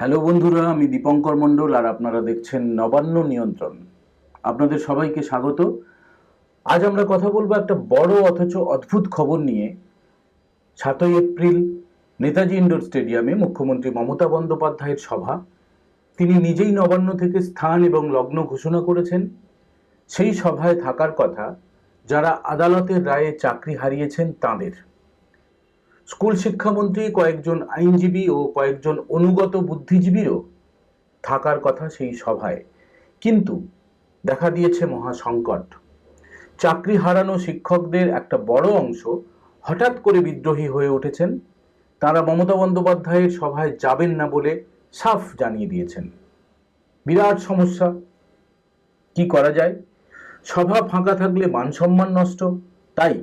Hello বন্ধুরা, আমি দীপঙ্কর মণ্ডল আর আপনারা দেখছেন নবান্ন নিয়ন্ত্রণ। আপনাদের সবাইকে স্বাগত। আজ আমরা কথা বলব একটা বড় অথচ অদ্ভুত খবর নিয়ে। সাতই এপ্রিল, নেতাজি ইন্ডোর স্টেডিয়ামে মুখ্যমন্ত্রী মমতা বন্দ্যোপাধ্যায়ের সভা। তিনি নিজেই নবান্ন থেকে স্থান এবং লগ্ন ঘোষণা করেছেন। সেই সভায় থাকার কথা যারা আদালতের রায়ে চাকরি হারিয়েছেন তাঁদের। স্কুল শিক্ষামন্ত্রী, কয়েকজন আইনজীবী ও কয়েকজন অনুগত বুদ্ধিজীবীরও থাকার কথা সেই সভায়। কিন্তু দেখা দিয়েছে মহা সংকট চাকরি হারানো শিক্ষকদের একটা বড় অংশ হঠাৎ করে বিদ্রোহী হয়ে উঠেছেন। তারা মমতা বন্দ্যোপাধ্যায়ের সভায় যাবেন না বলে সাফ জানিয়ে দিয়েছেন। বিরাট সমস্যা। কি করা যায়? সভা ফাঁকা থাকলে মান সম্মান নষ্ট। তাই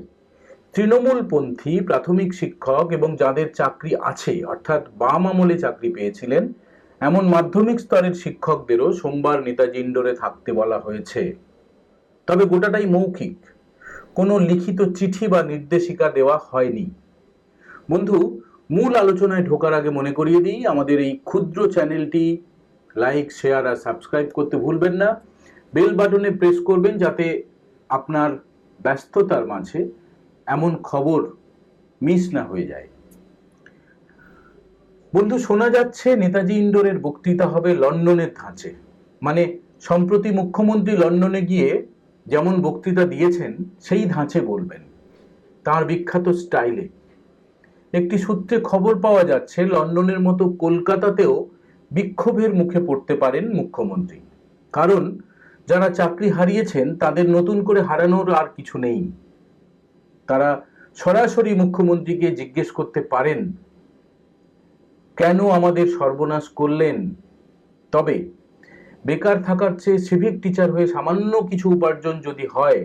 তৃণমূলপন্থী প্রাথমিক শিক্ষক এবং যাদের চাকরি আছে, অর্থাৎ বাম আমলে চাকরি পেয়েছিলেন, এমন মাধ্যমিক স্তরের শিক্ষকদেরও সোমবার নেতাজি ইন্ডোরে থাকতে বলা হয়েছে। তবে গোটাটাই মৌখিক। কোনো লিখিত চিঠি বা নির্দেশিকা দেওয়া হয়নি। বন্ধু, মূল আলোচনায় ঢোকার আগে মনে করিয়ে দিই, আমাদের এই ক্ষুদ্র চ্যানেলটি লাইক, শেয়ার আর সাবস্ক্রাইব করতে ভুলবেন না। বেল বাটনে প্রেস করবেন যাতে আপনার ব্যস্ততার মাঝে এমন খবর মিস না হয়ে যায়। বন্ধু, শোনা যাচ্ছে নেতাজি ইন্ডোরের বক্তৃতা হবে লন্ডনের ধাঁচে। মানে সম্প্রতি মুখ্যমন্ত্রী লন্ডনে গিয়ে যেমন বক্তৃতা দিয়েছেন, সেই ধাঁচে বলবেন, তার বিখ্যাত স্টাইলে। একটি সূত্রে খবর পাওয়া যাচ্ছে, লন্ডনের মতো কলকাতাতেও বিক্ষোভের মুখে পড়তে পারেন মুখ্যমন্ত্রী। কারণ যারা চাকরি হারিয়েছেন, তাদের নতুন করে হারানোর আর কিছু নেই। তারা সরাসরি মুখ্যমন্ত্রীকে জিজ্ঞেস করতে পারেন, কেন আমাদের সর্বনাশ করলেন? তবে বেকার থাকার চেয়ে সিভিক টিচার হয়ে সামান্য কিছু উপার্জন যদি হয়,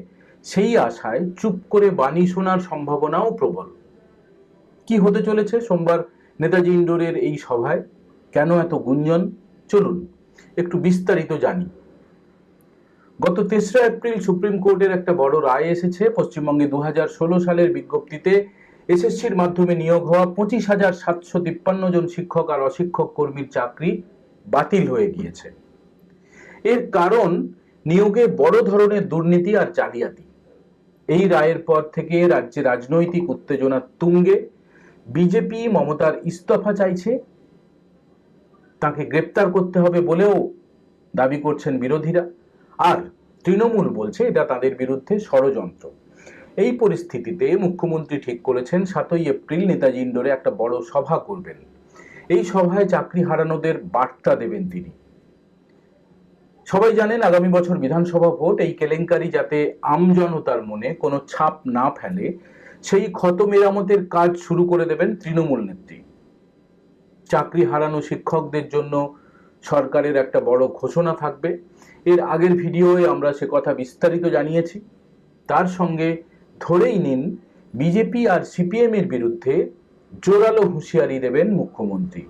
সেই আশায় চুপ করে বাণী শোনার সম্ভাবনাও প্রবল। কি হতে চলেছে সোমবার নেতাজি ইন্ডোরের এই সভায়? কেন এত গুঞ্জন? চলুন, একটু বিস্তারিত জানি। গত তেসরা এপ্রিল সুপ্রিম কোর্টের একটা বড় রায় এসেছে। পশ্চিমবঙ্গে দু হাজার ষোলো সালের বিজ্ঞপ্তিতে এসএসসির মাধ্যমে নিয়োগ হওয়া পঁচিশ হাজার সাতশো তিপ্পান্ন জন শিক্ষক আর অশিক্ষক কর্মীর চাকরি বাতিল হয়ে গিয়েছে। এর কারণ, নিয়োগে বড় ধরনের দুর্নীতি আর জালিয়াতি। এই রায়ের পর থেকে রাজ্যে রাজনৈতিক উত্তেজনা তুঙ্গে। বিজেপি মমতার ইস্তফা চাইছে। তাকে গ্রেপ্তার করতে হবে বলেও দাবি করছেন বিরোধীরা। আর তৃণমূল বলছে এটা তাদের বিরুদ্ধে ষড়যন্ত্র। এই পরিস্থিতিতে মুখ্যমন্ত্রী ঠিক করেছেন, সাতই এপ্রিল নেতাজি ইন্ডোরে একটা বড় সভা করবেন। এই সভায় চাকরি হারানোদের বার্তা দেবেন তিনি। সবাই জানেন, আগামী বছর বিধানসভা ভোট, এই কেলেঙ্কারি যাতে আমজনতার মনে কোনো ছাপ না ফেলে, সেই ক্ষত মেরামতের কাজ শুরু করে দেবেন তৃণমূল নেত্রী। চাকরি হারানো শিক্ষকদের জন্য সরকারের একটা বড় ঘোষণা থাকবে। এর আগের ভিডিওয়ে আমরা সে কথা বিস্তারিত জানিয়েছি। তার সঙ্গে ধরেই নিন, বিজেপি আর সিপিএম এর বিরুদ্ধে জোরালো হুঁশিয়ারি দেবেন মুখ্যমন্ত্রী।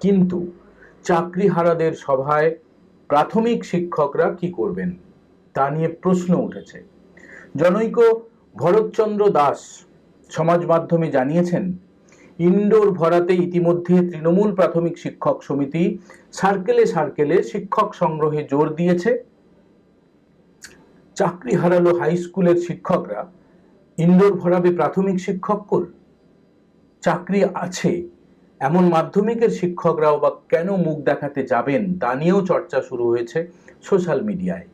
কিন্তু চাকরি হারাদের সভায় প্রাথমিক শিক্ষকরা কি করবেন, তা নিয়ে প্রশ্ন উঠেছে। জনৈক ভরতচন্দ্র দাস সমাজ মাধ্যমে জানিয়েছেন ইনডোর ভরাতে ইতিমধ্যে তৃণমূল প্রাথমিক শিক্ষক সমিতি সার্কেলে সার্কেলে শিক্ষক সংগ্রহে জোর দিয়েছে। চাকরি হারালো হাই স্কুলের শিক্ষকরা। ইনডোর ভরাবে প্রাথমিক শিক্ষক কোল চাকরি আছে। এমন মাধ্যমিকের শিক্ষকরাও বা কেন মুখ দেখাতে যাবেন তা নিয়েও চর্চা শুরু হয়েছে সোশ্যাল মিডিয়ায়।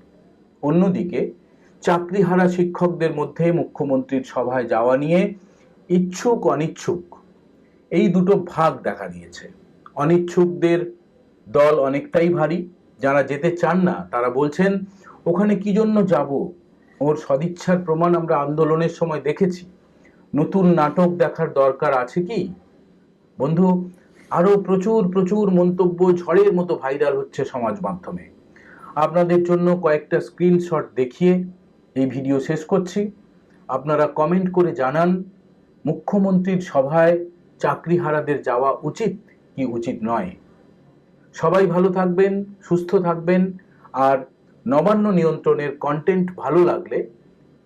অন্যদিকে চাকরিহারা শিক্ষকদের মধ্যে মুখ্যমন্ত্রীর সভায় যাওয়া নিয়ে ইচ্ছুক অনিচ্ছুক এই দুটো ভাগ দেখা দিয়েছে। অনিচ্ছুকদের দল অনেকটাই ভারী, যারা যেতে চান না, তারা বলছেন, ওখানে কি জন্য যাব? ওর সদিচ্ছার প্রমাণ আমরা আন্দোলনের সময় দেখেছি। নতুন নাটক দেখার দরকার আছে কি? বন্ধু আরও প্রচুর প্রচুর মন্তব্য ঝড়ের মতো ভাইরাল হচ্ছে সমাজ মাধ্যমে। আপনাদের জন্য কয়েকটা স্ক্রিনশট দেখিয়ে এই ভিডিও শেষ করছি। আপনারা কমেন্ট করে জানান। মুখ্যমন্ত্রীর সভায় চাকরিহারাদের যাওয়া উচিত কি উচিত নয়। সবাই ভালো থাকবেন, সুস্থ থাকবেন, আর নবান্ন নিয়ন্ত্রণের কন্টেন্ট ভালো লাগলে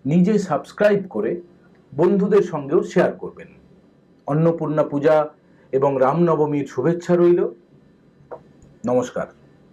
নিজে সাবস্ক্রাইব করে বন্ধুদের সঙ্গেও শেয়ার করবেন। অন্নপূর্ণা পূজা এবং রামনবমীর শুভেচ্ছা রইল। নমস্কার।